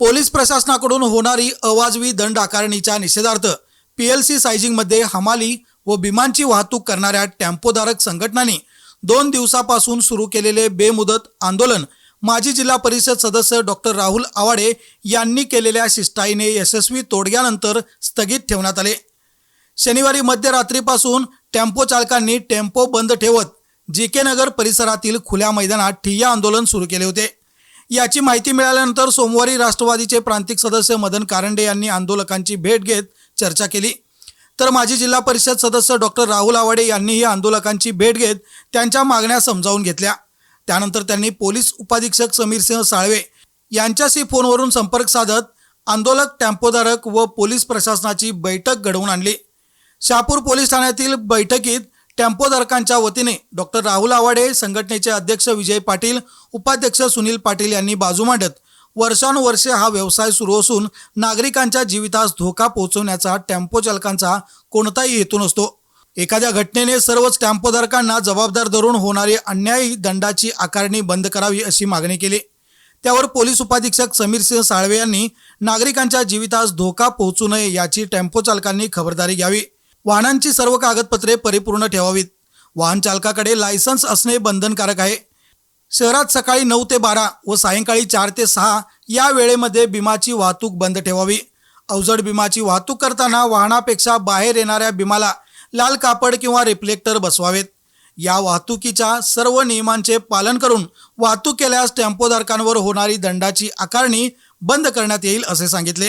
Police प्रशासनाकडून होणारी अवाजवी दंड आकारणीच्या निषेधार्थ पीएलसी सायझिंगमध्ये हमाली व विमानची वाहतूक करणाऱ्या टेम्पोधारक संघटनांनी दोन दिवसापासून सुरू केलेले बेमुदत आंदोलन माजी जिल्हा परिषद सदस्य डॉक्टर राहुल आवाडे यांनी केलेल्या शिष्टाईने यशस्वी तोडग्यानंतर स्थगित ठेवण्यात आले. शनिवारी मध्यरात्रीपासून टेम्पो चालकांनी टेम्पो बंद ठेवत जी के नगर परिसरातील खुल्या मैदानात ठिय्या आंदोलन सुरू केले होते. याची माहिती मिळाल्यानंतर सोमवारी राष्ट्रवादीचे प्रांतिक सदस्य मदन कारंडे यांनी आंदोलकांची भेट घेत चर्चा केली. तर माजी जिल्हा परिषद सदस्य डॉक्टर राहुल आवाडे यांनीही आंदोलकांची भेट घेत त्यांच्या मागण्या समजावून घेतल्या. त्यानंतर त्यांनी पोलीस उपाधीक्षक समीरसिंह साळवे यांच्याशी फोनवरून संपर्क साधत आंदोलक टेम्पोधारक व पोलीस प्रशासनाची बैठक घडवून आणली. शहापूर पोलीस ठाण्यातील बैठकीत टेम्पोधारकांच्या वतीने डॉक्टर राहुल आवाडे संघटनेचे अध्यक्ष विजय पाटील उपाध्यक्ष सुनील पाटील यांनी बाजू मांडत वर्षानुवर्षे हा व्यवसाय सुरू असून नागरिकांच्या जीवितास धोका पोहोचवण्याचा टेम्पो चालकांचा कोणताही हेतू नसतो. एखाद्या घटनेने सर्वच टेम्पोधारकांना जबाबदार धरून होणारी अन्यायी दंडाची आकारणी बंद करावी अशी मागणी केली. त्यावर पोलीस उपाधीक्षक समीर सिंह साळवे यांनी नागरिकांच्या जीवितास धोका पोहोचू नये याची टेम्पो चालकांनी खबरदारी घ्यावी. वाहनांची सर्व कागदपत्रे परिपूर्ण ठेवावीत. वाहन चालकाकडे लायसन्स असणे बंधनकारक आहे. शहरात सकाळी नऊ ते बारा व सायंकाळी चार ते सहा या वेळेमध्ये बिमाची वाहतूक बंद ठेवावी. अवजड बिमाची वाहतूक करताना वाहनापेक्षा बाहेर येणाऱ्या बिमाला लाल कापड किंवा रिफ्लेक्टर बसवावेत. या वाहतुकीच्या सर्व नियमांचे पालन करून वाहतूक केल्यास टेम्पोधारकांवर होणारी दंडाची आकारणी बंद करण्यात येईल असे सांगितले.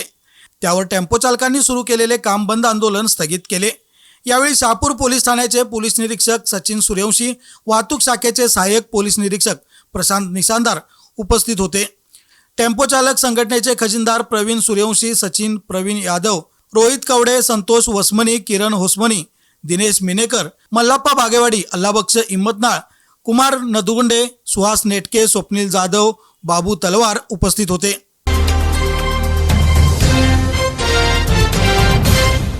त्यावर टेम्पो चालकांनी सुरू केलेले काम बंद आंदोलन स्थगित केले. यावेळी शहापूर पोलीस ठाण्याचे पोलीस निरीक्षक सचिन सूर्यवंशी वाहतूक शाखेचे सहाय्यक पोलीस निरीक्षक प्रशांत निशांदार उपस्थित होते. टेम्पो चालक संघटनेचे खजिनदार प्रवीण सूर्यवंशी सचिन प्रवीण यादव रोहित कवडे संतोष वसमनी किरण होसमनी दिनेश मिनेकर मल्लाप्पा बागेवाडी अल्लाबक्ष इम्मतनाळ कुमार नदुगुंडे सुहास नेटके स्वप्नील जाधव बाबू तलवार उपस्थित होते.